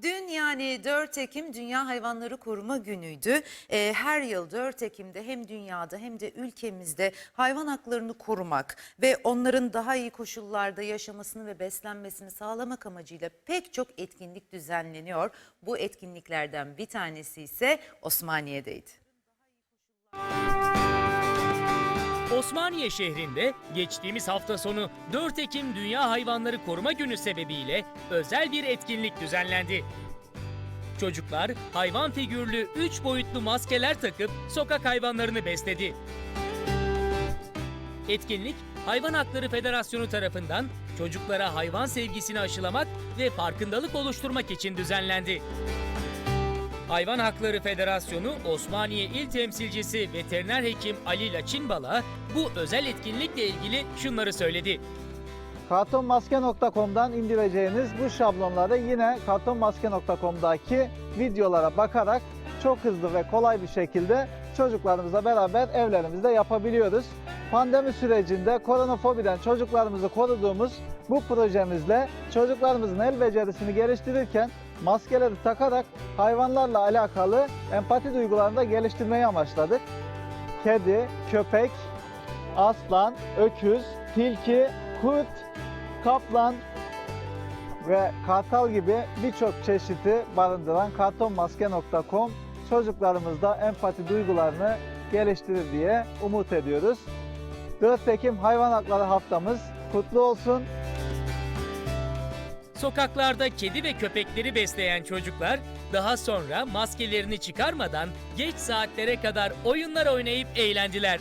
Dün yani 4 Ekim Dünya Hayvanları Koruma Günü'ydü. Ee, her yıl 4 Ekim'de hem dünyada hem de ülkemizde hayvan haklarını korumak ve onların daha iyi koşullarda yaşamasını ve beslenmesini sağlamak amacıyla pek çok etkinlik düzenleniyor. Bu etkinliklerden bir tanesi ise Osmaniye'deydi. Osmaniye şehrinde geçtiğimiz hafta sonu 4 Ekim Dünya Hayvanları Koruma Günü sebebiyle özel bir etkinlik düzenlendi. Çocuklar hayvan figürlü 3 boyutlu maskeler takıp sokak hayvanlarını besledi. Etkinlik Hayvan Hakları Federasyonu tarafından çocuklara hayvan sevgisini aşılamak ve farkındalık oluşturmak için düzenlendi. Hayvan Hakları Federasyonu Osmaniye İl Temsilcisi Veteriner Hekim Ali Laçinbala bu özel etkinlikle ilgili şunları söyledi. Kartonmaske.com'dan indireceğiniz bu şablonları yine kartonmaske.com'daki videolara bakarak çok hızlı ve kolay bir şekilde çocuklarımızla beraber evlerimizde yapabiliyoruz. Pandemi sürecinde koronafobiden çocuklarımızı koruduğumuz bu projemizle çocuklarımızın el becerisini geliştirirken maskeleri takarak hayvanlarla alakalı empati duygularını da geliştirmeyi amaçladık. Kedi, köpek, aslan, öküz, tilki, kurt, kaplan ve kartal gibi birçok çeşidi barındıran kartonmaske.com çocuklarımızda empati duygularını geliştirir diye umut ediyoruz. 4 Ekim Hayvan Hakları Haftamız kutlu olsun. Sokaklarda kedi ve köpekleri besleyen çocuklar daha sonra maskelerini çıkarmadan geç saatlere kadar oyunlar oynayıp eğlendiler.